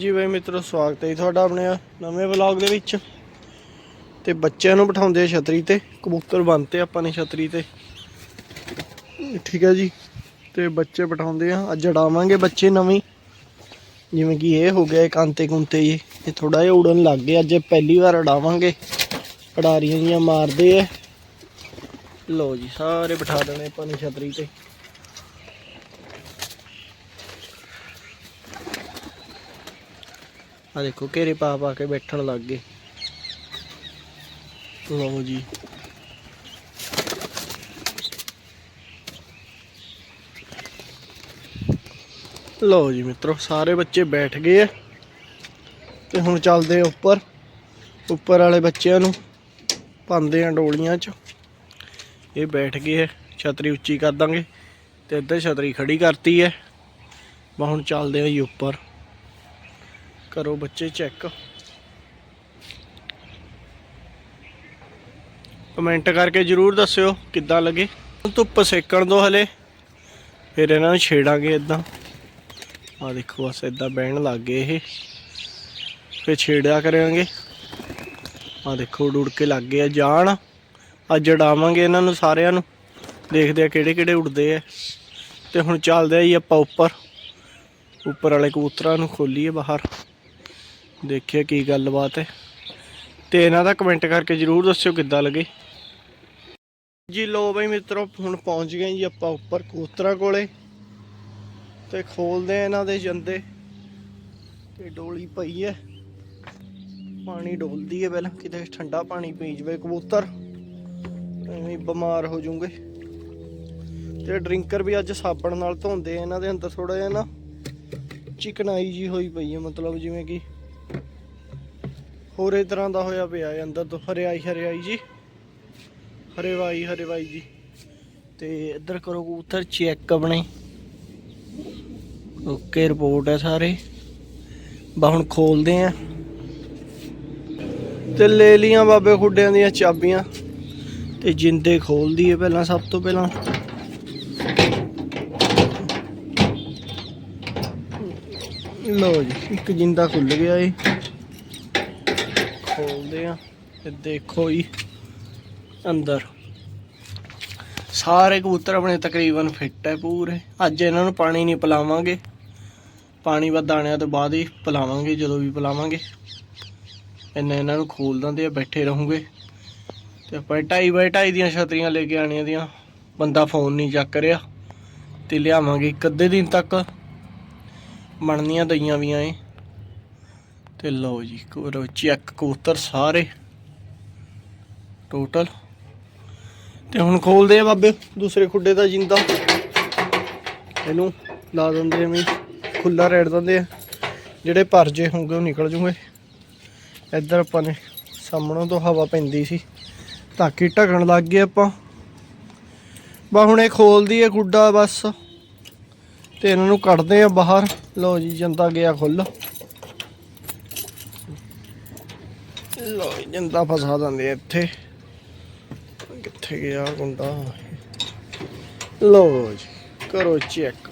ਜੀ ਬਈ ਮਿੱਤਰੋ, ਸਵਾਗਤ ਹੈ ਤੁਹਾਡਾ ਆਪਣੇ ਨਵੇਂ ਵਲੌਗ ਦੇ ਵਿੱਚ। ਤੇ ਬੱਚਿਆਂ ਨੂੰ ਬਿਠਾਉਂਦੇ ਆ ਛਤਰੀ ਤੇ, ਕਬੂਤਰ ਬੰਨਤੇ ਆਪਾਂ ਨੇ ਛਤਰੀ ਤੇ। ਠੀਕ ਹੈ ਜੀ, ਤੇ ਬੱਚੇ ਬਿਠਾਉਂਦੇ ਆ। ਅੱਜ ਉਡਾਵਾਂਗੇ ਬੱਚੇ ਨਵੇਂ। ਜਿਵੇਂ ਕਿ ਇਹ ਹੋ ਗਿਆ ਕਾਂਤੇ ਕੁੰਤੇ ਜੀ। ਇਹ ਥੋੜਾ ਜਿਹਾ ਉੜਨ ਲੱਗ ਗਏ ਅੱਜ ਪਹਿਲੀ ਵਾਰ ਉਡਾਵਾਂਗੇ ਪੜਾਰੀਆਂ ਜੀਆਂ ਮਾਰਦੇ ਆ। ਲੋ ਜੀ, ਸਾਰੇ ਬਿਠਾ ਦੇਣੇ ਆਪਾਂ ਨੇ ਛਤਰੀ ਤੇ। ਆ ਦੇਖੋ, ਘੇਰੇ ਪਾ ਪਾ ਕੇ ਬੈਠਣ ਲੱਗ ਗਏ। ਲਓ ਜੀ। ਲਓ ਜੀ ਮਿੱਤਰੋ, ਸਾਰੇ ਬੱਚੇ ਬੈਠ ਗਏ ਆ। ਤੇ ਹੁਣ ਚੱਲਦੇ ਆ ਉੱਪਰ। ਉੱਪਰ ਵਾਲੇ ਬੱਚਿਆਂ ਨੂੰ ਪਾਉਂਦੇ ਆ ਡੋਲੀਆਂ 'ਚ। ਇਹ ਬੈਠ ਗਏ ਆ, ਛਤਰੀ ਉੱਚੀ ਕਰ ਦਾਂਗੇ। ਤੇ ਇੱਧਰ ਛਤਰੀ ਖੜੀ ਕਰਤੀ ਹੈ ਮੈਂ ਹੁਣ ਚੱਲਦੇ ਆ ਜੀ ਉੱਪਰ। ਕਰੋ ਬੱਚੇ ਚੈੱਕ। ਕਮੈਂਟ ਕਰਕੇ ਜਰੂਰ ਦੱਸਿਓ ਕਿੱਦਾਂ ਲੱਗੇ। ਧੁੱਪ ਸੇਕਣ ਦੋ ਹਲੇ। ਫਿਰ ਇਹਨਾਂ ਨੂੰ ਛੇੜਾਂਗੇ ਇਦਾਂ ਆ ਦੇਖੋ, ਬਸ ਇਦਾਂ ਬਹਿਣ ਲੱਗ ਗਏ ਇਹ। ਫਿਰ ਛੇੜਿਆ ਕਰਾਂਗੇ। ਆ ਦੇਖੋ ਉੜ ਕੇ ਲੱਗ ਗਏ ਆ ਜਾਣ। ਅੱਜ ਉਡਾਵਾਂਗੇ ਇਹਨਾਂ ਨੂੰ ਸਾਰਿਆਂ ਨੂੰ। ਦੇਖਦੇ ਆ ਕਿਹੜੇ ਕਿਹੜੇ ਉੱਡਦੇ ਆ। ਤੇ ਹੁਣ ਚੱਲਦੇ ਆ ਜੀ ਆਪਾਂ ਉੱਪਰ। ਉੱਪਰ ਵਾਲੇ ਕਬੂਤਰਾਂ ਨੂੰ ਖੋਲੀਏ ਬਾਹਰ। ਦੇਖਿਆ ਕੀ ਗੱਲਬਾਤ ਹੈ। ਤੇ ਇਹਨਾਂ ਦਾ ਕਮੈਂਟ ਕਰਕੇ ਜਰੂਰ ਦੱਸਿਓ ਕਿੱਦਾਂ ਲੱਗੇ। ਜੀ ਲੋ ਬਈ ਮਿੱਤਰੋ, ਹੁਣ ਪਹੁੰਚ ਗਏ ਜੀ ਆਪਾਂ ਉੱਪਰ ਕਬੂਤਰਾਂ ਕੋਲੇ। ਤੇ ਖੋਲਦੇ ਆ ਇਹਨਾਂ ਦੇ ਜੰਦੇ। ਤੇ ਡੋਲੀ ਪਈ ਹੈ। ਪਾਣੀ ਡੋਲਦੀ ਹੈ ਪਹਿਲਾਂ, ਕਿਤੇ ਠੰਡਾ ਪਾਣੀ ਪੀ ਜਵੇ ਕਬੂਤਰ। ਐਵੇਂ ਬਿਮਾਰ ਹੋ ਜੂਗੇ ਤੇ ਡਰਿੰਕਰ ਵੀ ਅੱਜ ਸਾਬਣ ਨਾਲ ਧੋਂਦੇ ਆ, ਇਹਨਾਂ ਦੇ ਅੰਦਰ ਥੋੜਾ ਜਿਹਾ ਨਾ ਚਿਕਨਾਈ ਜੀ ਹੋਈ ਪਈ ਹੈ, ਮਤਲਬ ਜਿਵੇਂ ਕਿ ਹੋਰੇ ਤਰ੍ਹਾਂ ਦਾ ਹੋਇਆ ਪਿਆ ਹੈ ਅੰਦਰ ਤੋਂ। ਹਰਿਆਈ ਹਰਿਆਈ ਜੀ। ਹਰੇਵਾਈ ਹਰੇਵਾਈ ਜੀ। ਤੇ ਇੱਧਰ ਕਰੋ ਕਬੂਤਰ, ਚੈੱਕ ਆਪਣੇ। ਓਕੇ, ਰਿਪੋਰਟ ਹੈ ਸਾਰੇ। ਬਾ ਹੁਣ ਖੋਲਦੇ ਆ ਤੇ ਲੈ ਲੀਆਂ ਬਾਬੇ ਖੁੱਡਿਆਂ ਦੀਆਂ ਚਾਬੀਆਂ। ਤੇ ਜਿੰਦੇ ਖੋਲਦੀ ਹੈ ਪਹਿਲਾਂ, ਸਭ ਤੋਂ ਪਹਿਲਾਂ। ਲਓ ਜੀ, ਇੱਕ ਜਿੰਦਾ ਖੁੱਲ ਗਿਆ ਏ। ਤੇ ਦੇਖੋ ਜੀ, ਅੰਦਰ। ਸਾਰੇ ਕਬੂਤਰ ਆਪਣੇ ਤਕਰੀਬਨ ਫਿੱਟ ਹੈ ਪੂਰੇ। ਅੱਜ ਇਹਨਾਂ ਨੂੰ ਪਾਣੀ ਨਹੀਂ ਪਿਲਾਵਾਂਗੇ। ਪਾਣੀ ਬਸ ਦਾਣਿਆਂ ਤੋਂ ਬਾਅਦ ਹੀ ਪਿਲਾਵਾਂਗੇ, ਜਦੋਂ ਵੀ ਪਿਲਾਵਾਂਗੇ। ਇੰਨੇ ਇਹਨਾਂ ਨੂੰ ਖੋਲ ਦਿੰਦੇ ਆ, ਬੈਠੇ ਰਹੂਗੇ। ਤੇ ਆਪਾਂ ਢਾਈ ਬਾਈ ਢਾਈ ਦੀਆਂ ਛਤਰੀਆਂ ਲੈ ਕੇ ਆਣੀਆਂ ਦੀਆਂ। ਬੰਦਾ ਫੋਨ ਨਹੀਂ ਚੱਕ ਰਿਹਾ ਤੇ ਲਿਆਵਾਂਗੇ ਇੱਕ ਅੱਧੇ ਦਿਨ ਤੱਕ। ਬਣਨੀਆਂ ਦਈਆਂ ਵੀ ਏ ਤੇ ਲਓ ਜੀ ਕਰੋ ਚੈੱਕ ਕਬੂਤਰ ਸਾਰੇ। ਟੋਟਲ ਤੇ ਹੁਣ ਖੋਲਦੇ ਆ ਬਾਬੇ ਦੂਸਰੇ ਖੁੱਡੇ ਦਾ ਜਿੰਦਾ। ਇਹਨੂੰ ਲਾ ਦਿੰਦੇ ਐਵੇਂ ਖੁੱਲਾ ਰੇੜ ਦਿੰਦੇ ਆ। ਜਿਹੜੇ ਪਰਜੇ ਜੇ ਹੋਣਗੇ ਉਹ ਨਿਕਲ ਜੂਗੇ। ਇੱਧਰ ਆਪਾਂ ਨੇ ਸਾਹਮਣੋਂ ਤੋਂ ਹਵਾ ਪੈਂਦੀ ਸੀ ਤਾਂ ਕਿ ਢਕਣ ਲੱਗ ਗਏ ਆਪਾਂ। ਬਾ ਹੁਣ ਇਹ ਖੋਲਦੀ ਹੈ ਖੁੱਡਾ ਬਸ। ਤੇ ਇਹਨਾਂ ਨੂੰ ਕੱਢਦੇ ਆ ਬਾਹਰ। ਲਓ ਜੀ ਜੰਦਾ ਗਿਆ ਖੁੱਲ ਲਓ ਜੀ, ਜੰਦਾ ਫਸਾ ਦਿੰਦੇ ਇੱਥੇ। ਕਿੱਥੇ ਗਿਆ ਗੁੰਡਾ ਲਓ ਜੀ, ਕਰੋ ਚੈੱਕ।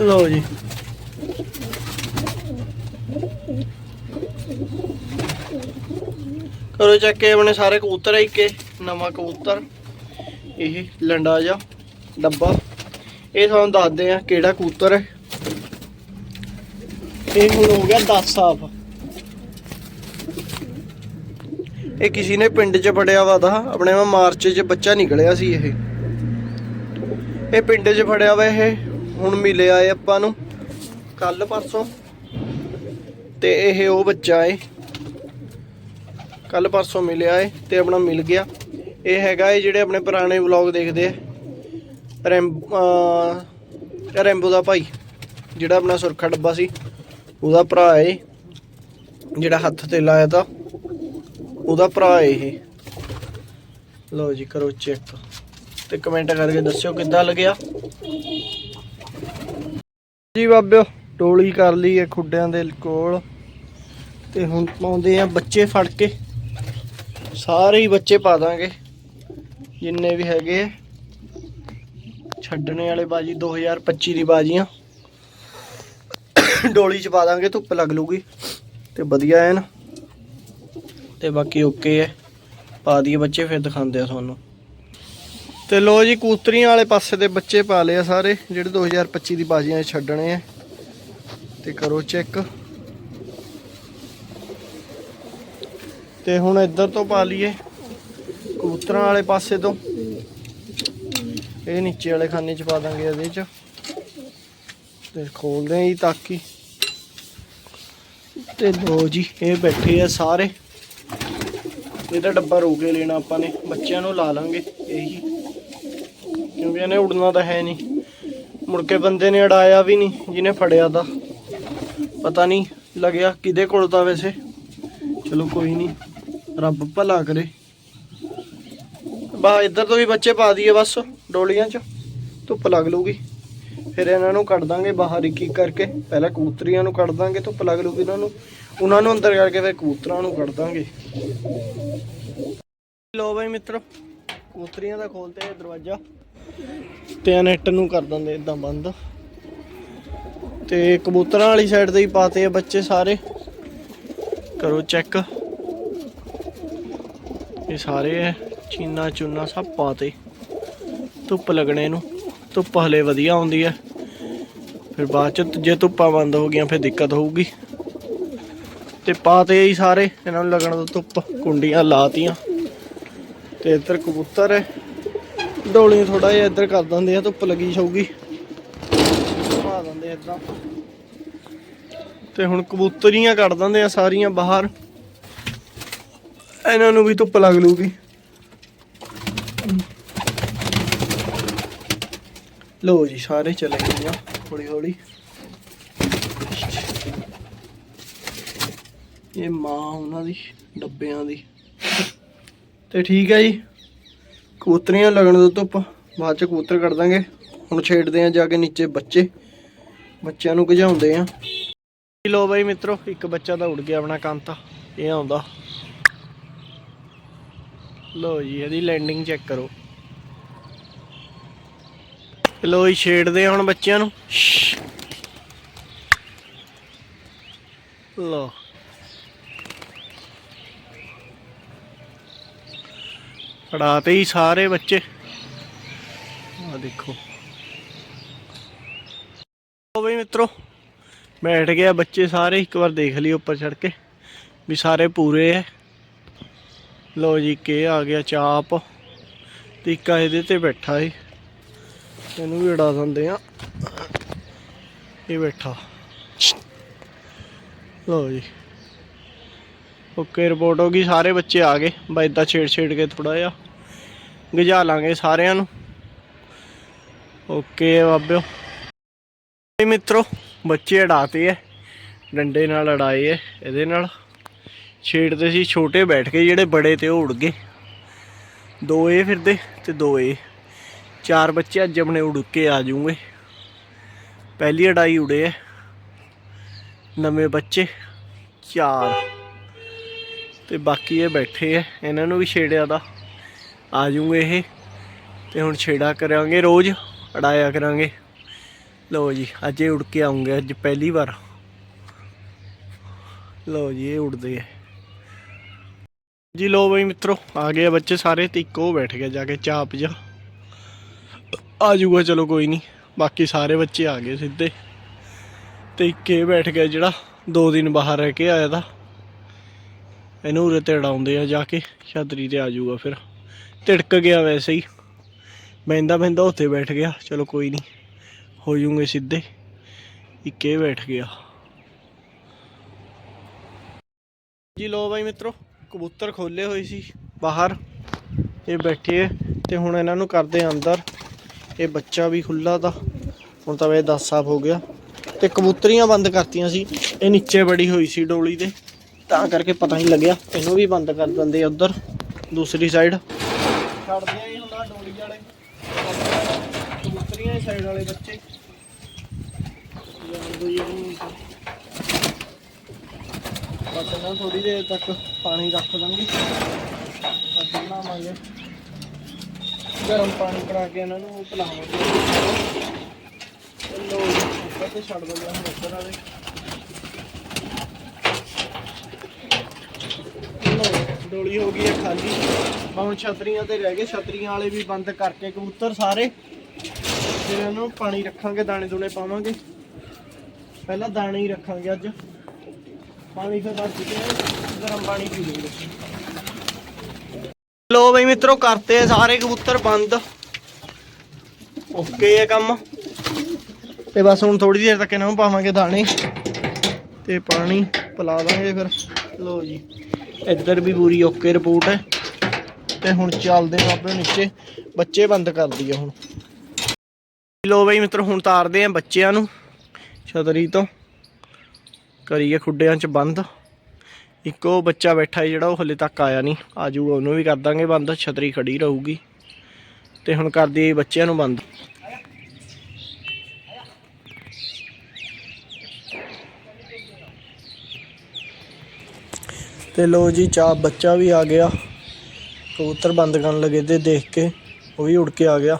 ਲਓ ਜੀ। ਕਰੋ ਚੈੱਕ, ਇਹ ਆਪਣੇ ਸਾਰੇ ਕਬੂਤਰ ਆ ਇੱਕ ਨਵਾਂ ਕਬੂਤਰ। ਇਹ ਲੰਡਾ ਜਾ ਡੱਬਾ। ਇਹ ਤੁਹਾਨੂੰ ਦੱਸਦੇ ਆ ਕਿਹੜਾ ਕਬੂਤਰ ਹੈ। ਇਹ ਹੁਣ ਹੋ ਗਿਆ 10 ਸਾਫ਼ ਇਹ ਕਿਸੇ ਨੇ ਪਿੰਡ 'ਚ ਫੜਿਆ ਵਾ ਦਾ ਆਪਣੇ ਵਾ ਮਾਰਚ 'ਚ ਬੱਚਾ ਨਿਕਲਿਆ ਸੀ ਇਹ। ਇਹ ਪਿੰਡ 'ਚ ਫੜਿਆ ਵਾ ਇਹ, ਹੁਣ ਮਿਲਿਆ ਏ ਆਪਾਂ ਨੂੰ ਕੱਲ ਪਰਸੋਂ। ਤੇ ਇਹ ਉਹ ਬੱਚਾ ਏ। ਕੱਲ ਪਰਸੋਂ ਮਿਲਿਆ ਏ ਤੇ ਆਪਣਾ ਮਿਲ ਗਿਆ। ਇਹ ਹੈਗਾ ਏ ਜਿਹੜੇ ਆਪਣੇ ਪੁਰਾਣੇ ਵਲੌਗ ਦੇਖਦੇ ਆ। ਰੈਮ ਰੈਂਬੋ ਦਾ ਭਾਈ, ਜਿਹੜਾ ਆਪਣਾ ਸੁਰਖਾ ਡੱਬਾ ਸੀ, ਉਹਦਾ ਭਰਾ ਏ, ਜਿਹੜਾ ਹੱਥ ਤੇ ਲਾਇਆ ਤਾ। ਉਹਦਾ ਭਰਾ ਏ ਇਹ। ਲਓ ਜੀ, ਕਰੋ ਚੈੱਕ ਤੇ ਕਮੈਂਟ ਕਰਕੇ ਦੱਸਿਓ ਕਿੱਦਾਂ ਲੱਗਿਆ। ਜੀ ਬਾਬਿਓ, ਟੋਲੀ ਕਰ ਲਈ ਹੈ ਖੁੱਡਿਆਂ ਦੇ ਕੋਲ। ਤੇ ਹੁਣ ਪਾਉਂਦੇ ਆ ਬੱਚੇ ਫੜ ਕੇ। ਸਾਰੇ ਹੀ ਬੱਚੇ ਪਾ ਦਾਂਗੇ। ਜਿੰਨੇ ਵੀ ਹੈਗੇ ਛੱਡਣੇ ਵਾਲੇ ਬਾਜੀ 2025 ਦੀ ਬਾਜੀਆਂ। ਡੋਲੀ ਚ ਪਾ ਦਾਂਗੇ, ਧੁੱਪ ਲੱਗ ਲੂਗੀ ਤੇ ਵਧੀਆ ਐਨ। ਤੇ ਬਾਕੀ ਓਕੇ ਹੈ ਪਾ ਦਈਏ ਬੱਚੇ, ਫਿਰ ਦਿਖਾਉਂਦੇ ਆ ਤੁਹਾਨੂੰ। ਤੇ ਲੋ ਜੀ, ਕੂਤਰੀਆਂ ਵਾਲੇ ਪਾਸੇ ਦੇ ਬੱਚੇ ਪਾ ਲਏ ਆ ਸਾਰੇ, ਜਿਹੜੇ 2025 ਦੀ ਬਾਜ਼ੀਆਂ ਛੱਡਣੇ ਆ ਤੇ ਕਰੋ ਚੈੱਕ। ਤੇ ਹੁਣ ਇੱਧਰ ਤੋਂ ਪਾ ਲਈਏ ਕਬੂਤਰਾਂ ਵਾਲੇ ਪਾਸੇ ਤੋਂ। ਇਹ ਨੀਚੇ ਵਾਲੇ ਖਾਨੇ 'ਚ ਪਾ ਦਾਂਗੇ ਇਹਦੇ 'ਚ। ਤੇ ਖੋਲਦੇ ਆਂ ਜੀ ਤਾਕੀ। ਤੇ ਲੋ ਜੀ, ਇਹ ਬੈਠੇ ਆ ਸਾਰੇ। ਇਹਦਾ ਡੱਬਾ ਰੋ ਕੇ ਲੈਣਾ ਆਪਾਂ ਨੇ, ਬੱਚਿਆਂ ਨੂੰ ਲਾ ਲਾਂਗੇ, ਇਹੀ। ਕਿਉਂਕਿ ਇਹਨੇ ਉੜਨਾ ਤਾਂ ਹੈ ਨਹੀਂ। ਮੁੜ ਕੇ ਬੰਦੇ ਨੇ ਅੜਾਇਆ ਵੀ ਨਹੀਂ, ਜਿਹਨੇ ਫੜਿਆ ਤਾਂ। ਪਤਾ ਨਹੀਂ ਲੱਗਿਆ ਕਿਹਦੇ ਕੋਲ ਤਾਂ ਵੈਸੇ। ਚਲੋ ਕੋਈ ਨਹੀਂ, ਰੱਬ ਭਲਾ ਕਰੇ। ਬਾ, ਇੱਧਰ ਤੋਂ ਵੀ ਬੱਚੇ ਪਾ ਦਈਏ ਬਸ, ਡੋਲੀਆਂ 'ਚ। ਧੁੱਪ ਲੱਗ ਲੂਗੀ ਫਿਰ ਇਹਨਾਂ ਨੂੰ ਕੱਢ ਦਾਂਗੇ ਬਾਹਰ ਇੱਕ ਇੱਕ ਕਰਕੇ। ਪਹਿਲਾਂ ਕਬੂਤਰੀਆਂ ਨੂੰ ਕੱਢ ਦਾਂਗੇ ਧੁੱਪ ਲੱਗ ਲੂਗੀ ਇਹਨਾਂ ਨੂੰ। ਉਹਨਾਂ ਨੂੰ ਅੰਦਰ ਕਰਕੇ ਫਿਰ ਕਬੂਤਰਾਂ ਨੂੰ ਕੱਢ ਦਾਂਗੇ। ਲੋ ਬਾਈ ਮਿੱਤਰੋ, ਕਬੂਤਰੀਆਂ ਦਾ ਖੋਲਤੇ ਦਰਵਾਜ਼ਾ। ਤੇ ਆ ਨੈਟ ਨੂੰ ਕਰ ਦਿੰਦੇ ਇਦਾਂ ਬੰਦ। ਤੇ ਕਬੂਤਰਾਂ ਵਾਲੀ ਸਾਈਡ ਤੇ ਹੀ ਪਾਤੇ ਆ ਬੱਚੇ ਸਾਰੇ। ਕਰੋ ਚੈੱਕ ਇਹ ਸਾਰੇ ਹੈ ਚੀਨਾ ਚੁੰਨਾ ਸਭ ਪਾਤੇ। ਧੁੱਪ ਲੱਗਣੇ ਨੂੰ। ਧੁੱਪ ਹਲੇ ਵਧੀਆ ਆਉਂਦੀ ਹੈ ਫਿਰ ਬਾਅਦ ਚ ਜੇ ਧੁੱਪਾਂ ਬੰਦ ਹੋ ਗਈਆਂ, ਫਿਰ ਦਿੱਕਤ ਹੋਊਗੀ। ਤੇ ਪਾਤੇ ਹੀ ਸਾਰੇ, ਇਹਨਾਂ ਨੂੰ ਲੱਗਣ ਤੋਂ ਧੁੱਪ, ਕੁੰਡੀਆਂ ਲਾਤੀਆਂ। ਤੇ ਇੱਧਰ ਕਬੂਤਰ ਹੈ। ਡੋਲੀ ਥੋੜਾ ਜਿਹਾ ਇੱਧਰ ਕਰ ਦਿੰਦੇ ਆ, ਧੁੱਪ ਲੱਗੀ ਜਾਊਗੀ। ਘੁਮਾ ਦਿੰਦੇ ਇਦਾਂ ਤੇ ਹੁਣ ਕਬੂਤਰੀਆਂ ਕੱਢ ਦਿੰਦੇ ਆ ਸਾਰੀਆਂ ਬਾਹਰ। ਇਹਨਾਂ ਨੂੰ ਵੀ ਧੁੱਪ ਲੱਗ ਲੂਗੀ ਲੋ ਜੀ, ਸਾਰੇ ਚਲੇ ਗਏ ਆ। ਹੌਲੀ ਹੌਲੀ ਇਹ ਮਾਂ ਉਹਨਾਂ ਦੀ, ਡੱਬਿਆਂ ਦੀ। ਤੇ ਠੀਕ ਹੈ ਜੀ। ਕਬੂਤਰੀਆਂ ਲੱਗਣ ਤੋਂ ਧੁੱਪ। ਬਾਅਦ ਚ ਕਬੂਤਰ ਕੱਢ ਦਾਂਗੇ। ਹੁਣ ਛੇੜਦੇ ਆ ਜਾ ਕੇ ਨੀਚੇ ਬੱਚੇ। ਬੱਚਿਆਂ ਨੂੰ ਗਜਾਉਂਦੇ ਆ ਲੋ ਬਾਈ ਮਿੱਤਰੋ, ਇੱਕ ਬੱਚਾ ਤਾਂ ਉੱਡ ਗਿਆ ਆਪਣਾ ਕਾਂਤਾ ਇਹ ਆਉਂਦਾ। ਲੋ ਜੀ, ਇਹਦੀ ਲੈਂਡਿੰਗ ਚੈੱਕ ਕਰੋ। ਲੋ ਜੀ ਛੇੜਦੇ ਹੁਣ ਬੱਚਿਆਂ ਨੂੰ। ਲੋ। ਫੜਾਤੇ ਹੀ ਸਾਰੇ ਬੱਚੇ। ਆ ਦੇਖੋ। ਲੋ ਬਈ ਮਿੱਤਰੋ, ਬੈਠ ਗਿਆ ਬੱਚੇ ਸਾਰੇ, ਇੱਕ ਵਾਰ ਦੇਖ ਲਈ ਉੱਪਰ ਚੜ ਕੇ ਵੀ ਸਾਰੇ ਪੂਰੇ ਐ। ਲੋ ਜੀ ਕੇ ਆ ਗਿਆ ਚਾਪ। ਤੇ ਇੱਕ ਇਹਦੇ ਤੇ ਬੈਠਾ ਏ। ਇਹਨੂੰ ਵੀ ਉਡਾ ਦਿੰਦੇ ਆ ਇਹ ਬੈਠਾ। ਲੋ ਜੀ। ਓਕੇ ਰਿਪੋਰਟ ਹੋ ਗਈ। ਸਾਰੇ ਬੱਚੇ ਆ ਗਏ। ਬਾ ਇਦਾਂ ਛੇੜ ਛੇੜ ਕੇ ਥੋੜਾ ਜਿਹਾ ਗਜਾ ਲਾਂਗੇ ਸਾਰਿਆਂ ਨੂੰ। ਓਕੇ, ਬਾਬਿਓ। ਇਹ ਮਿੱਤਰੋ, ਬੱਚੇ ਅੜਾਤੇ ਐ। ਡੰਡੇ ਨਾਲ ਅੜਾਏ ਐ, ਇਹਦੇ ਨਾਲ। ਛੇੜਦੇ ਸੀ। ਛੋਟੇ ਬੈਠ ਕੇ ਜਿਹੜੇ ਬੜੇ ਤੇ ਉਹ ਉੜ ਗਏ। ਦੋ ਇਹ ਫਿਰਦੇ ਤੇ ਦੋ ਇਹ ਚਾਰ ਬੱਚੇ ਅੱਜ ਆਪਣੇ ਉੜ ਕੇ ਆ ਜੂਗੇ ਪਹਿਲੀ ਅੜਾਈ ਉੜੇ ਐ। ਨਵੇਂ ਬੱਚੇ, ਚਾਰ। ਤੇ ਬਾਕੀ ਇਹ ਬੈਠੇ ਐ। ਇਹਨਾਂ ਨੂੰ ਵੀ ਛੇੜਿਆ ਦਾ। ਆ ਜੂਗੇ ਇਹ। ਤੇ ਹੁਣ ਛੇੜਾ ਕਰਾਂਗੇ ਰੋਜ਼, ਅੜਾਇਆ ਕਰਾਂਗੇ। ਲਓ ਜੀ, ਅੱਜ ਇਹ ਉੜ ਕੇ ਆਉਂਗੇ, ਅੱਜ ਪਹਿਲੀ ਵਾਰ। ਲਓ ਜੀ, ਇਹ ਉੜਦੇ ਐ। ਜੀ ਲੋ ਬਈ ਮਿੱਤਰੋ, ਆ ਗਏ ਬੱਚੇ ਸਾਰੇ ਤੇ ਇੱਕੋ ਬੈਠ ਗਿਆ ਜਾ ਕੇ ਚਾਪ ਜਾ ਆ ਜੂਗਾ ਚਲੋ ਕੋਈ ਨਹੀਂ ਬਾਕੀ ਸਾਰੇ ਬੱਚੇ ਆ ਗਏ ਸਿੱਧੇ। ਤੇ ਇੱਕ ਇਹ ਬੈਠ ਗਿਆ ਜਿਹੜਾ ਦੋ ਦਿਨ ਬਾਹਰ ਰਹਿ ਕੇ ਆਇਆ ਦਾ ਇਹਨੂੰ ਉਰੇ ਤੇ ਅੜਾਉਂਦੇ ਆ ਜਾ ਕੇ, ਛਤਰੀ ਤੇ ਆ ਜਾਊਗਾ ਫਿਰ। ਤਿੜਕ ਗਿਆ ਵੈਸੇ ਹੀ। ਬੈਂਦਾ ਬੈਂਦਾ ਉੱਥੇ ਬੈਠ ਗਿਆ, ਚਲੋ ਕੋਈ ਨਹੀਂ ਹੋ ਜੂਗੇ ਸਿੱਧੇ। ਇੱਕ ਇਹ ਬੈਠ ਗਿਆ। ਜੀ ਲੋ ਬਾਈ ਮਿੱਤਰੋ, ਕਬੂਤਰ ਖੋਲੇ ਹੋਏ ਸੀ ਬਾਹਰ। ਇਹ ਬੈਠੇ ਆ ਤੇ ਹੁਣ ਇਹਨਾਂ ਨੂੰ ਕਰਦੇ ਅੰਦਰ। ਇਹ ਬੱਚਾ ਵੀ ਖੁੱਲਾ ਦਾ ਹੁਣ ਤਾਂ ਵੇ 10 ਸਾਫ਼ ਹੋ ਗਿਆ ਤੇ ਕਬੂਤਰੀਆਂ ਬੰਦ ਕਰਤੀਆਂ ਸੀ, ਇਹ ਨੀਚੇ ਬੜੀ ਹੋਈ ਸੀ ਡੋਲੀ ਦੇ, ਤਾਂ ਕਰਕੇ ਪਤਾ ਨਹੀਂ ਲੱਗਿਆ, ਇਹਨੂੰ ਵੀ ਬੰਦ ਕਰ ਦਿੰਦੇ ਆ ਉਧਰ, ਦੂਸਰੀ ਸਾਈਡ ਛੱਡਦੇ ਆ ਜੀ ਹੁਣ ਡੋਲੀ ਵਾਲੇ। ਕਬੂਤਰੀਆਂ ਸਾਈਡ ਵਾਲੇ ਬੱਚੇ। ਬਸ ਇਹਨਾਂ ਥੋੜੀ ਦੇਰ ਤੱਕ ਪਾਣੀ ਰੱਖ ਦਾਂਗੇ। ਅੱਜ ਬਣਾਵਾਂਗੇ ਗਰਮ ਪਾਣੀ ਕਰਾ ਕੇ ਇਹਨਾਂ ਨੂੰ ਪਿਲਾਵਾਂਗੇ। ਚਲੋ ਉੱਪਰ ਤੇ ਛੱਡ ਦਿੰਦੇ ਹਾਂ ਉੱਪਰ ਵਾਲੇ ਡੋਲੀ ਹੋ ਗਈ ਹੈ ਖਾਲੀ। ਹੁਣ ਛਤਰੀਆਂ ਤੇ ਰਹਿ ਗਏ। ਛਤਰੀਆਂ ਵਾਲੇ ਵੀ ਬੰਦ ਕਰਕੇ ਕਬੂਤਰ ਸਾਰੇ। ਫਿਰ ਇਹਨੂੰ ਪਾਣੀ ਰੱਖਾਂਗੇ, ਦਾਣੇ ਦੂਣੇ ਪਾਵਾਂਗੇ। ਪਹਿਲਾਂ ਦਾਣੇ ਹੀ ਰੱਖਾਂਗੇ ਅੱਜ। ਪਾਣੀ ਫਿਰ ਬਾਅਦ ਚ ਗਰਮ ਪਾਣੀ ਪੀਵਾਂਗੇ ਲੋ ਬਈ ਮਿੱਤਰੋ, ਕਰਤੇ ਸਾਰੇ ਕਬੂਤਰ ਬੰਦ। ਓਕੇ ਆ ਕੰਮ। ਤੇ ਬਸ ਹੁਣ ਥੋੜੀ ਦੇਰ ਤੱਕ ਇਹਨਾਂ ਨੂੰ ਪਾਵਾਂਗੇ ਦਾਣੇ ਤੇ ਪਾਣੀ ਪਿਲਾ ਦਾਂਗੇ ਫਿਰ। ਲੋ ਜੀ, ਇੱਧਰ ਵੀ ਪੂਰੀ ਓਕੇ ਰਿਪੋਰਟ ਹੈ। ਤੇ ਹੁਣ ਚੱਲਦੇ ਹਾਂ ਆਪਣੇ ਨੀਚੇ। ਬੱਚੇ ਬੰਦ ਕਰ ਦਈਏ ਹੁਣ। ਲੋ ਬਈ ਮਿੱਤਰ, ਹੁਣ ਤਾਰਦੇ ਆ ਬੱਚਿਆਂ ਨੂੰ। ਛਤਰੀ ਤੋਂ। ਕਰੀਏ ਖੁੱਡਿਆਂ 'ਚ ਬੰਦ। ਇੱਕੋ ਬੱਚਾ ਬੈਠਾ ਹੈ ਜਿਹੜਾ ਉਹ ਹਲੇ ਤੱਕ ਆਇਆ ਨਹੀਂ। ਆ ਉਹਨੂੰ ਵੀ ਕਰ ਦਾਂਗੇ ਬੰਦ, ਛਤਰੀ ਖੜੀ ਰਹੂਗੀ। ਤੇ ਹੁਣ ਕਰ ਦਈਏ ਬੱਚਿਆਂ ਨੂੰ ਬੰਦ। ਤੇ ਲੋ ਜੀ ਚਾ ਬੱਚਾ ਵੀ ਆ ਗਿਆ। ਕਬੂਤਰ ਬੰਦ ਕਰਨ ਲੱਗੇ ਤੇ ਦੇਖ ਕੇ ਉਹ ਵੀ ਉੜ ਕੇ ਆ ਗਿਆ।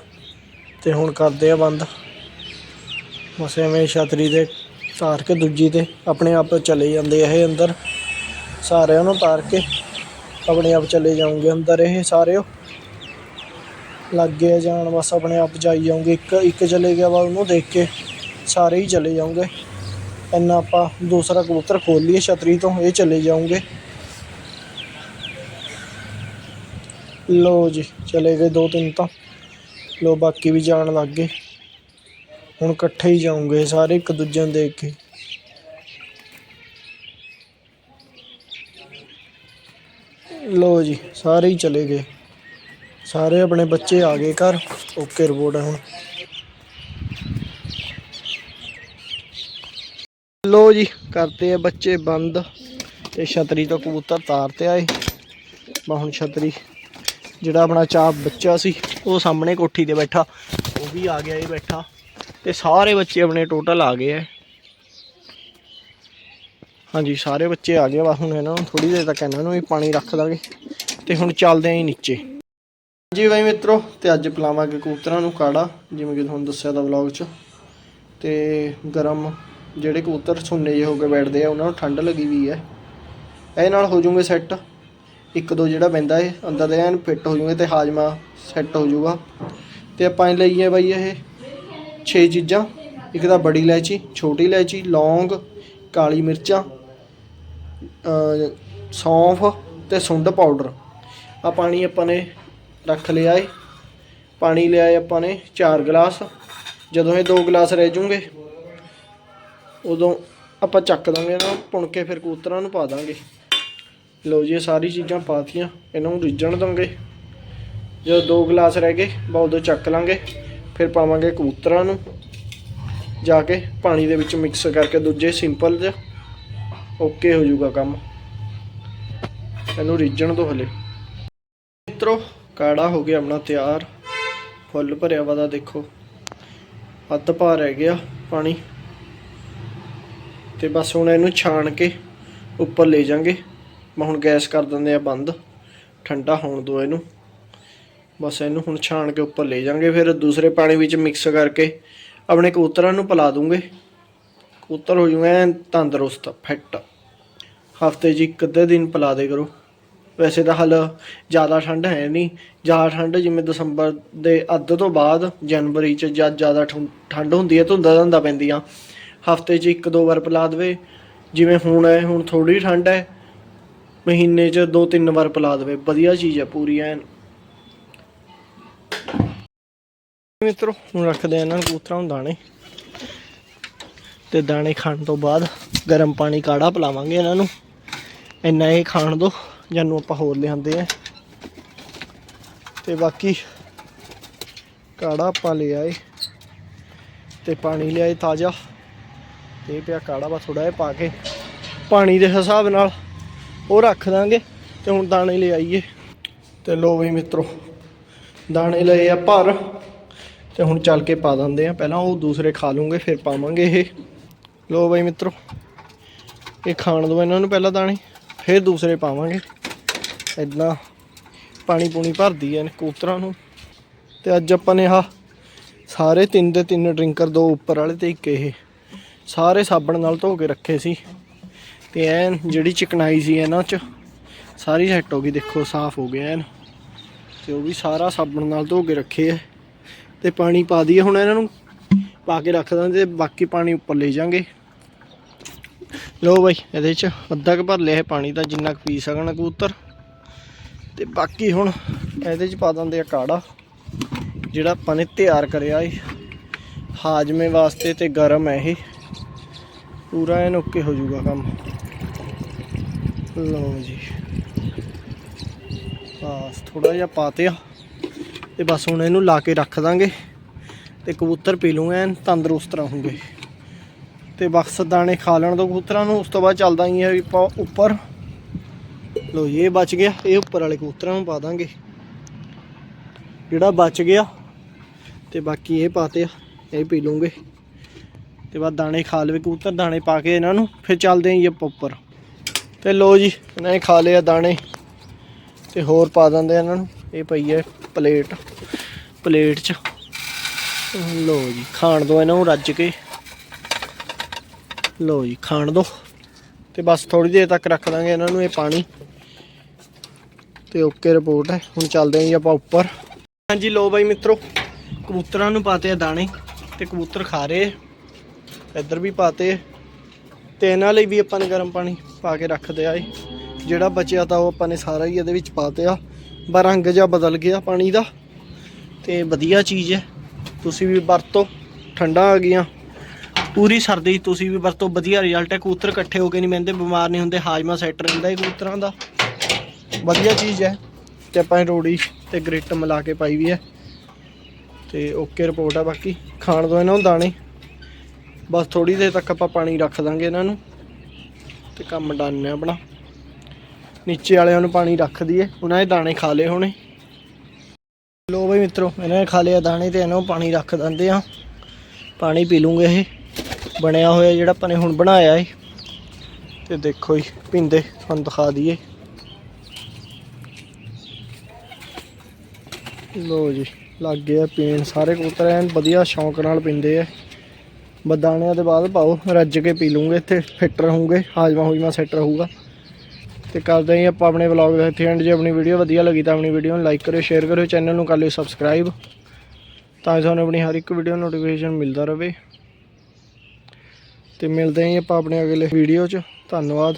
ਤੇ ਹੁਣ ਕਰਦੇ ਆ ਬੰਦ। ਬਸ ਐਵੇਂ ਛਤਰੀ ਦੇ ਤਾਰ ਕੇ ਦੂਜੀ ਤੇ ਆਪਣੇ ਆਪ ਚਲੇ ਜਾਂਦੇ ਆ ਇਹ ਅੰਦਰ। ਸਾਰਿਆਂ ਨੂੰ ਤਾਰ ਕੇ ਆਪਣੇ ਆਪ ਚਲੇ ਜਾਉਂਗੇ ਅੰਦਰ ਇਹ ਸਾਰੇ ਲੱਗੇ ਜਾਣ, ਬਸ ਆਪਣੇ ਆਪ ਜਾਈ ਜਾਉਂਗੇ ਇੱਕ ਇੱਕ ਚਲੇ ਗਿਆ ਵਾ ਉਹਨੂੰ ਦੇਖ ਕੇ ਸਾਰੇ ਹੀ ਚਲੇ ਜਾਉਂਗੇ ਇੰਨਾ ਆਪਾਂ ਦੂਸਰਾ ਕਬੂਤਰ ਖੋਲ ਲਈਏ ਛਤਰੀ ਤੋਂ, ਇਹ ਚਲੇ ਜਾਉਂਗੇ ਲੋ ਜੀ, ਚਲੇ ਗਏ ਦੋ ਤਿੰਨ ਤਾਂ। ਲੋ ਬਾਕੀ ਵੀ ਜਾਣ ਲੱਗ ਗਏ। ਹੁਣ ਇਕੱਠੇ ਹੀ ਜਾਉਂਗੇ ਸਾਰੇ ਇੱਕ ਦੂਜੇ ਨੂੰ ਦੇਖ ਕੇ। ਲੋ ਜੀ, ਸਾਰੇ ਹੀ ਚਲੇ ਗਏ। ਸਾਰੇ ਆਪਣੇ ਬੱਚੇ ਆ ਗਏ ਘਰ। ਓਕੇ ਰਿਪੋਰਟ ਹੈ ਹੁਣ। ਲੋ ਜੀ ਕਰਤੇ ਆ ਬੱਚੇ ਬੰਦ। ਤੇ ਛਤਰੀ ਤੋਂ ਕਬੂਤਰ ਤਾਰ ਤੇ ਆਏ। ਬਾ ਹੁਣ ਛਤਰੀ, ਜਿਹੜਾ ਆਪਣਾ ਚਾਪ ਬੱਚਾ ਸੀ, ਉਹ ਸਾਹਮਣੇ ਕੋਠੀ ਤੇ ਬੈਠਾ। ਉਹ ਵੀ ਆ ਗਿਆ, ਇਹ ਬੈਠਾ। ਤੇ ਸਾਰੇ ਬੱਚੇ ਆਪਣੇ ਟੋਟਲ ਆ ਗਏ ਐ। ਹਾਂਜੀ, ਸਾਰੇ ਬੱਚੇ ਆ ਗਏ ਵਾ ਹੁਣ ਇਹਨਾਂ ਨੂੰ ਥੋੜੀ ਦੇਰ ਤੱਕ ਇਹਨਾਂ ਨੂੰ ਵੀ ਪਾਣੀ ਰੱਖ ਦਾਂਗੇ ਤੇ ਹੁਣ ਚੱਲਦੇ ਆਂ ਹੀ ਨੀਚੇ। ਜੀ ਬਾਈ ਮਿੱਤਰੋ, ਤੇ ਅੱਜ ਪਿਲਾਵਾਂਗੇ ਕਬੂਤਰਾਂ ਨੂੰ ਕਾੜਾ, ਜਿਵੇਂ ਕਿ ਤੁਹਾਨੂੰ ਦੱਸਿਆ ਤਾਂ ਵਲੌਗ 'ਚ। ਤੇ ਗਰਮ ਜਿਹੜੇ ਕਬੂਤਰ ਸੁੰਨੇ ਜਿਹੇ ਹੋ ਕੇ ਬੈਠਦੇ ਆ, ਉਹਨਾਂ ਨੂੰ ਠੰਡ ਲੱਗੀ ਵੀ ਹੈ। ਇਹ ਨਾਲ ਹੋ ਜੂਗੇ ਸੈੱਟ ਇੱਕ ਦੋ ਜਿਹੜਾ ਪੈਂਦਾ ਏ ਅੰਦਰ ਦੇ ਐਨ ਫਿੱਟ ਹੋ ਜੂਗੇ ਤੇ ਹਾਜਮਾ ਸੈੱਟ ਹੋ ਜੂਗਾ। ਤੇ ਆਪਾਂ ਲਈਏ ਬਾਈ ਇਹ 6 ਚੀਜ਼ਾਂ। ਇੱਕ ਤਾਂ ਬੜੀ ਇਲਾਇਚੀ, ਛੋਟੀ ਇਲਾਇਚੀ, ਲੌਂਗ, ਕਾਲੀ ਮਿਰਚਾਂ ਸੌਂਫ ਅਤੇ ਸੁੰਡ ਪਾਊਡਰ। ਆ ਪਾਣੀ ਆਪਾਂ ਨੇ ਰੱਖ ਲਿਆ ਏ। ਪਾਣੀ ਲਿਆ ਏ ਆਪਾਂ ਨੇ 4 ਗਲਾਸ। ਜਦੋਂ ਇਹ 2 ਗਲਾਸ ਰਹਿ ਜੂਗੇ, ਉਦੋਂ ਆਪਾਂ ਚੱਕ ਦਾਂਗੇ ਇਹਨਾਂ ਨੂੰ ਪੁਣ ਕੇ ਫਿਰ ਕਬੂਤਰਾਂ ਨੂੰ ਪਾ ਦਾਂਗੇ। ਲਓ ਜੀ, ਇਹ ਸਾਰੀ ਚੀਜ਼ਾਂ ਪਾਤੀਆਂ, ਇਹਨਾਂ ਨੂੰ ਰਿੱਝਣ ਦਾਂਗੇ। ਜਦੋਂ ਦੋ ਗਲਾਸ ਰਹਿ ਗਏ ਬਾ ਉਦੋਂ ਚੱਕ ਲਾਂਗੇ, ਫਿਰ ਪਾਵਾਂਗੇ ਕਬੂਤਰਾਂ ਨੂੰ। ਜਾ ਕੇ ਪਾਣੀ ਦੇ ਵਿੱਚ ਮਿਕਸ ਕਰਕੇ, ਦੂਜੇ ਸਿੰਪਲ ਜਿਹਾ ਓਕੇ ਹੋ ਜਾਊਗਾ ਕੰਮ। ਇਹਨੂੰ ਰਿੱਝਣ ਤੋਂ ਹਲੇ। ਮਿੱਤਰੋ, ਕਾੜਾ ਹੋ ਗਿਆ ਆਪਣਾ ਤਿਆਰ। ਫੁੱਲ ਭਰਿਆ ਵਾ ਦਾ ਦੇਖੋ। ਅੱਧ ਪਾ ਰਹਿ ਗਿਆ ਪਾਣੀ। ਤੇ ਬਸ ਹੁਣ ਇਹਨੂੰ ਛਾਣ ਕੇ ਉੱਪਰ ਲੈ ਜਾਾਂਗੇ। ਮੈਂ ਹੁਣ ਗੈਸ ਕਰ ਦਿੰਦੇ ਆ ਬੰਦ। ਠੰਡਾ ਹੋਣ ਦੋ ਇਹਨੂੰ। ਬਸ ਇਹਨੂੰ ਹੁਣ ਛਾਣ ਕੇ ਉੱਪਰ ਲੈ ਜਾਾਂਗੇ। ਫਿਰ ਦੂਸਰੇ ਪਾਣੀ ਵਿੱਚ ਮਿਕਸ ਕਰਕੇ ਆਪਣੇ ਕਬੂਤਰਾਂ ਨੂੰ ਪਿਲਾ ਦੂੰਗੇ। ਕਬੂਤਰ ਹੋ ਜੂਗੇ ਤੰਦਰੁਸਤ ਫਿੱਟ ਹਫ਼ਤੇ 'ਚ ਇੱਕ ਅੱਧੇ ਦਿਨ ਪਿਲਾ ਦੇ ਕਰੋ। ਵੈਸੇ ਤਾਂ ਹਲ ਜ਼ਿਆਦਾ ਠੰਡ ਹੈ ਨਹੀਂ। ਜ਼ਿਆਦਾ ਠੰਡ ਜਿਵੇਂ ਦਸੰਬਰ ਦੇ ਅੱਧ ਤੋਂ ਬਾਅਦ, ਜਨਵਰੀ 'ਚ ਜਦ ਜ਼ਿਆਦਾ ਠੰਡ ਹੁੰਦੀ ਹੈ, ਧੁੰਦਾਂ ਧੰਦਾ ਪੈਂਦੀਆਂ। ਹਫ਼ਤੇ 'ਚ ਇੱਕ ਦੋ ਵਾਰ ਪਿਲਾ ਦੇਵੇ। ਜਿਵੇਂ ਹੁਣ ਹੈ, ਹੁਣ ਥੋੜੀ ਠੰਡ ਹੈ। ਮਹੀਨੇ 'ਚ ਦੋ ਤਿੰਨ ਵਾਰ ਪਿਲਾ ਦੇਵੇ। ਵਧੀਆ ਚੀਜ਼ ਹੈ ਪੂਰੀ ਐਨ। ਮਿੱਤਰੋ, ਹੁਣ ਰੱਖਦੇ ਆ ਇਹਨਾਂ ਨੂੰ ਕਬੂਤਰਾਂ ਨੂੰ ਦਾਣੇ। ਤੇ ਦਾਣੇ ਖਾਣ ਤੋਂ ਬਾਅਦ ਗਰਮ ਪਾਣੀ ਕਾੜਾ ਪਿਲਾਵਾਂਗੇ ਇਹਨਾਂ ਨੂੰ। ਇੰਨਾ ਇਹ ਖਾਣ ਦੋ ਜਾਨੂੰ ਆਪਾਂ ਹੋਰ ਲਿਆਂਦੇ ਆ। ਤੇ ਬਾਕੀ ਕਾੜਾ ਆਪਾਂ ਲੈ ਆਏ ਤੇ ਪਾਣੀ ਲਿਆਏ ਤਾਜ਼ਾ। ਤੇ ਇਹ ਪਿਆ ਕਾੜਾ ਬਾ ਥੋੜਾ ਜਿਹਾ ਪਾ ਕੇ ਪਾਣੀ ਦੇ ਹਿਸਾਬ ਨਾਲ ਉਹ ਰੱਖ ਦਾਂਗੇ ਤੇ ਹੁਣ ਦਾਣੇ ਲੈ ਆਈਏ। ਤੇ ਲੋ ਵੀ ਮਿੱਤਰੋ, ਦਾਣੇ ਲਏ ਆ ਭਰ। ਤੇ ਹੁਣ ਚੱਲ ਕੇ ਪਾ ਦਿੰਦੇ ਆ। ਪਹਿਲਾਂ ਉਹ ਦੂਸਰੇ ਖਾ ਲੂੰਗੇ, ਫਿਰ ਪਾਵਾਂਗੇ ਇਹ। ਲੋ ਬਾਈ ਮਿੱਤਰੋ, ਇਹ ਖਾਣ ਦੋ ਇਹਨਾਂ ਨੂੰ ਪਹਿਲਾਂ ਦਾਣੇ, ਫਿਰ ਦੂਸਰੇ ਪਾਵਾਂਗੇ। ਇਦਾਂ ਪਾਣੀ ਪੂਣੀ ਭਰਦੀ ਐ ਕਬੂਤਰਾਂ ਨੂੰ। ਤੇ ਅੱਜ ਆਪਾਂ ਨੇ ਆਹ ਸਾਰੇ ਤਿੰਨ ਦੇ ਤਿੰਨ ਡਰਿੰਕਰ, ਦੋ ਉੱਪਰ ਵਾਲੇ ਤੇ ਇੱਕ ਇਹ। ਸਾਰੇ ਸਾਬਣ ਨਾਲ ਧੋ ਕੇ ਰੱਖੇ ਸੀ। ਤੇ ਐਨ ਜਿਹੜੀ ਚਿਕਨਾਈ ਸੀ ਇਹਨਾਂ 'ਚ, ਸਾਰੀ ਸੈੱਟ ਹੋ ਗਈ, ਦੇਖੋ ਸਾਫ਼ ਹੋ ਗਿਆ ਐਨ। ਤੇ ਉਹ ਵੀ ਸਾਰਾ ਸਾਬਣ ਨਾਲ ਧੋ ਕੇ ਰੱਖੇ ਐ ਤੇ ਪਾਣੀ ਪਾ ਦਈਏ, ਹੁਣ ਇਹਨਾਂ ਨੂੰ ਪਾ ਕੇ ਰੱਖ ਦਾਂਗੇ ਤੇ ਬਾਕੀ ਪਾਣੀ ਉੱਪਰ ਲੈ ਜਾਾਂਗੇ। ਲੋ ਬਾਈ, ਇਹਦੇ 'ਚ ਅੱਧਾ ਕੁ ਭਰ ਲਿਆ ਇਹ ਪਾਣੀ ਦਾ, ਜਿੰਨਾ ਕੁ ਪੀ ਸਕਣ ਕਬੂਤਰ। ਤੇ ਬਾਕੀ ਹੁਣ ਇਹਦੇ 'ਚ ਪਾ ਦਿੰਦੇ ਆ ਕਾੜਾ, ਜਿਹੜਾ ਆਪਾਂ ਨੇ ਤਿਆਰ ਕਰਿਆ ਏ। ਹਾਜਮੇ ਵਾਸਤੇ ਤੇ ਗਰਮ ਹੈ ਇਹ। ਪੂਰਾ ਐਨ ਓਕੇ ਹੋ ਜਾਊਗਾ ਕੰਮ। ਲਓ ਜੀ। ਬਸ ਥੋੜਾ ਜਿਹਾ ਪਾਤੇ ਆ। ਤੇ ਬਸ ਹੁਣ ਇਹਨੂੰ ਲਾ ਕੇ ਰੱਖ ਦਾਂਗੇ। ਤੇ ਕਬੂਤਰ ਪੀ ਲੂਗੇ ਐਨ, ਤੰਦਰੁਸਤ ਰਹੂਗੇ। ਤੇ ਬਸ ਦਾਣੇ ਖਾ ਲੈਣ ਦੋ ਕਬੂਤਰਾਂ ਨੂੰ। ਉਸ ਤੋਂ ਬਾਅਦ ਚੱਲਦਾ ਹੀ ਹੈ ਉੱਪਰ। ਲੋ ਜੀ, ਇਹ ਬਚ ਗਿਆ। ਇਹ ਉੱਪਰ ਵਾਲੇ ਕਬੂਤਰਾਂ ਨੂੰ ਪਾ ਦਾਂਗੇ। ਜਿਹੜਾ ਬਚ ਗਿਆ, ਤੇ ਬਾਕੀ ਇਹ ਪਾਤੇ ਆ। ਇਹ ਪੀ ਲੂੰਗੇ। ਤੇ ਬਾਅਦ ਦਾਣੇ ਖਾ ਲਵੇ ਕਬੂਤਰ, ਦਾਣੇ ਪਾ ਕੇ ਇਹਨਾਂ ਨੂੰ। ਫਿਰ ਚੱਲਦੇ ਆਂ ਜੀ ਉੱਪਰ। ਤੇ ਲੋ ਜੀ, ਇਹਨਾਂ ਨੇ ਖਾ ਲਿਆ ਦਾਣੇ। ਤੇ ਹੋਰ ਪਾ ਦਿੰਦੇ ਆ ਇਹਨਾਂ ਨੂੰ। ਇਹ ਪਈ ਹੈ ਪਲੇਟ। ਪਲੇਟ 'ਚ। ਲੋ ਜੀ, ਖਾਣ ਦੋ ਇਹਨਾਂ ਨੂੰ ਰੱਜ ਕੇ। ਲੋ ਜੀ, ਖਾਣ ਦੋ। ਤੇ ਬਸ ਥੋੜੀ ਦੇਰ ਤੱਕ ਰੱਖ ਦਾਂਗੇ ਇਹਨਾਂ ਨੂੰ ਇਹ ਪਾਣੀ। ਤੇ ਓਕੇ ਰਿਪੋਰਟ ਹੈ। ਹੁਣ ਚੱਲਦੇ ਆਂ ਜੀ ਆਪਾਂ ਉੱਪਰ। ਹਾਂਜੀ ਲੋ ਬਾਈ ਮਿੱਤਰੋ, ਕਬੂਤਰਾਂ ਨੂੰ ਪਾਤੇ ਆ ਦਾਣੇ ਤੇ ਕਬੂਤਰ ਖਾ ਰਹੇ ਇੱਧਰ ਵੀ ਪਾਤੇ ਆ। ਤੇ ਇਹਨਾਂ ਲਈ ਵੀ ਆਪਾਂ ਨੇ ਗਰਮ ਪਾਣੀ ਪਾ ਕੇ ਰੱਖਦੇ ਆਏ ਜਿਹੜਾ ਬਚਿਆ ਤਾਂ ਉਹ ਆਪਾਂ ਨੇ ਸਾਰਾ ਹੀ ਇਹਦੇ ਵਿੱਚ ਪਾਤੇ ਆ। ਬਾ ਰੰਗ ਜਿਹਾ ਬਦਲ ਗਿਆ ਪਾਣੀ ਦਾ। ਤੇ ਵਧੀਆ ਚੀਜ਼ ਹੈ। ਤੁਸੀਂ ਵੀ ਵਰਤੋ। ਠੰਡਾ ਆ ਗਈਆਂ। ਪੂਰੀ ਸਰਦੀ 'ਚ ਤੁਸੀਂ ਵੀ ਵਰਤੋ ਵਧੀਆ ਰਿਜ਼ਲਟ ਹੈ, ਕਬੂਤਰ ਇਕੱਠੇ ਹੋ ਕੇ ਨਹੀਂ ਮਹਿੰਦੇ ਬਿਮਾਰ ਨਹੀਂ ਹੁੰਦੇ, ਹਾਜਮਾ ਸੈੱਟ ਰਹਿੰਦਾ ਹੈ ਕਬੂਤਰਾਂ ਦਾ। ਵਧੀਆ ਚੀਜ਼ ਹੈ ਤੇ ਆਪਾਂ ਰੋੜੀ ਤੇ ਗ੍ਰਿਟ ਮਿਲਾ ਕੇ ਪਾਈ ਵੀ ਹੈ। ਤੇ ਓਕੇ ਰਿਪੋਰਟ ਆ ਬਾਕੀ, ਖਾਣ ਦੋ ਇਹਨਾਂ ਨੂੰ ਦਾਣੇ। ਬਸ ਥੋੜੀ ਦੇਰ ਤੱਕ ਆਪਾਂ ਪਾਣੀ ਰੱਖ ਦਾਂਗੇ ਇਹਨਾਂ ਨੂੰ ਤੇ ਕੰਮ ਡਨ ਹੈ ਆਪਣਾ। ਨੀਚੇ ਵਾਲਿਆਂ ਨੂੰ ਪਾਣੀ ਰੱਖ ਦਈਏ, ਉਹਨਾਂ ਦੇ ਦਾਣੇ ਖਾ ਲਏ ਹੋਣੇ। ਲੋ ਬਈ ਮਿੱਤਰੋ, ਇਹਨਾਂ ਨੇ ਖਾ ਲਿਆ ਦਾਣੇ ਤੇ ਇਹਨਾਂ ਨੂੰ ਪਾਣੀ ਰੱਖ ਦਿੰਦੇ ਆ ਪਾਣੀ ਪੀ ਲੂੰਗੇ ਇਹ। ਬਣਿਆ ਹੋਇਆ ਜਿਹੜਾ ਆਪਾਂ ਨੇ ਹੁਣ ਬਣਾਇਆ ਏ। ਤੇ ਦੇਖੋ ਜੀ, ਪਿੰਦੇ, ਤੁਹਾਨੂੰ ਦਿਖਾ ਦਈਏ। ਲੋ ਜੀ, ਲੱਗ ਗਿਆ ਪੀਣ। ਸਾਰੇ ਕਬੂਤਰ ਐਨ ਵਧੀਆ ਸ਼ੌਂਕ ਨਾਲ ਪੀਂਦੇ ਆ। ਬਦਾਣਿਆਂ ਦੇ ਬਾਅਦ ਪਾਓ, ਰੱਜ ਕੇ ਪੀ ਲੂੰਗੇ ਇੱਥੇ, ਫਿੱਟ ਰਹੂੰਗੇ, ਹਾਜਮਾ ਹੁਜਮਾ ਸੈੱਟ ਰਹੂਗਾ। ਤੇ ਕਰਦੇ ਹਾਂ ਆਪਾਂ ਆਪਣੇ ਵਲੌਗ ਦਾ ਇੱਥੇ ਐਂਡ ਜੇ, ਆਪਣੀ ਵੀਡੀਓ ਵਧੀਆ ਲੱਗੀ ਤਾਂ ਆਪਣੀ ਵੀਡੀਓ ਨੂੰ ਲਾਈਕ ਕਰਿਓ ਸ਼ੇਅਰ ਕਰਿਓ ਚੈਨਲ ਨੂੰ ਕਰ ਲਿਓ ਸਬਸਕ੍ਰਾਈਬ ਤਾਂ ਕਿ ਤੁਹਾਨੂੰ ਆਪਣੀ ਹਰ ਇੱਕ ਵੀਡੀਓ ਨੋਟੀਫਿਕੇਸ਼ਨ ਮਿਲਦਾ ਰਹੇ। ਤੇ ਮਿਲਦੇ ਹਾਂ ਆਪਾਂ ਆਪਣੇ ਅਗਲੇ ਵੀਡੀਓ 'ਚ। ਧੰਨਵਾਦ।